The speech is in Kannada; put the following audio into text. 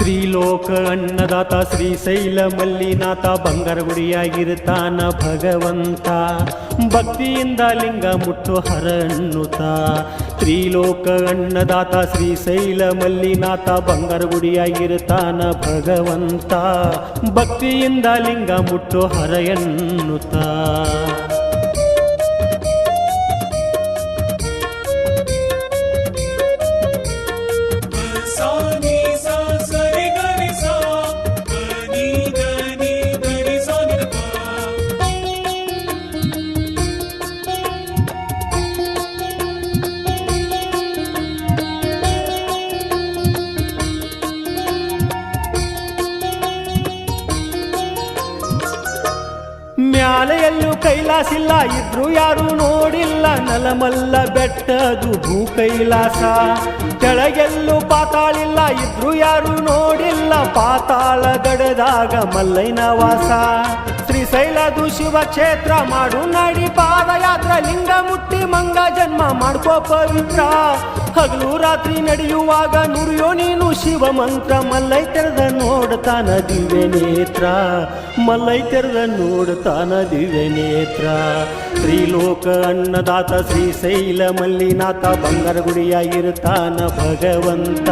ತ್ರಿಲೋಕ ಅನ್ನದಾತ ಶ್ರೀಶೈಲ ಮಲ್ಲಿನಾಥ ಬಂಗಾರಗುಡಿಯಾಗಿರ್ತಾನ ಭಗವಂತ. ಭಕ್ತಿಯಿಂದ ಲಿಂಗ ಮುಟ್ಟು ಹರಣ್ಣುತ ತ್ರಿಲೋಕ ಅನ್ನದಾತ ಶ್ರೀಶೈಲ ಮಲ್ಲಿನಾಥ ಬಂಗಾರಗುಡಿಯಾಗಿರ್ತಾನ ಭಗವಂತ. ಭಕ್ತಿಯಿಂದ ಲಿಂಗ ಮುಟ್ಟು ಹರ ಮ್ಯಾಲೆಯಲ್ಲೂ ಕೈಲಾಸಿಲ್ಲ, ಇದ್ರು ಯಾರು ನೋಡಿಲ್ಲ. ನಲಮಲ್ಲ ಬೆಟ್ಟದು ಭೂ ಕೈಲಾಸ ಕೆಳಗೆಲ್ಲೂ ಪಾತಾಳಿಲ್ಲ, ಇದ್ರು ಯಾರು ನೋಡಿಲ್ಲ. ಪಾತಾಳ ಗಡದಾಗ ಮಲ್ಲೈನ ವಾಸ. ಶ್ರೀಶೈಲದು ಶಿವ ಕ್ಷೇತ್ರ ಮಾಡು ನಡಿ ಪಾದಯಾತ್ರ. ಮಾಡ್ಕೋ ಪವಿತ್ರ. ಹಗಲು ರಾತ್ರಿ ನಡೆಯುವಾಗ ನುಡಿಯೋ ನೀನು ಶಿವ ಮಂತ್ರ. ಮಲ್ಲೈ ತೆರೆದ ನೋಡ್ತಾನ ದಿವ್ಯ ನೇತ್ರ ಮಲ್ಲೈ ತೆರೆದ ನೋಡ್ತಾನ ದಿವ್ಯ ನೇತ್ರ ತ್ರಿಲೋಕ ಅನ್ನದಾತ ಶ್ರೀಶೈಲ ಮಲ್ಲಿನಾಥ ಬಂಗಾರ ಗುಡಿಯಾಗಿರ್ತಾನ ಭಗವಂತ.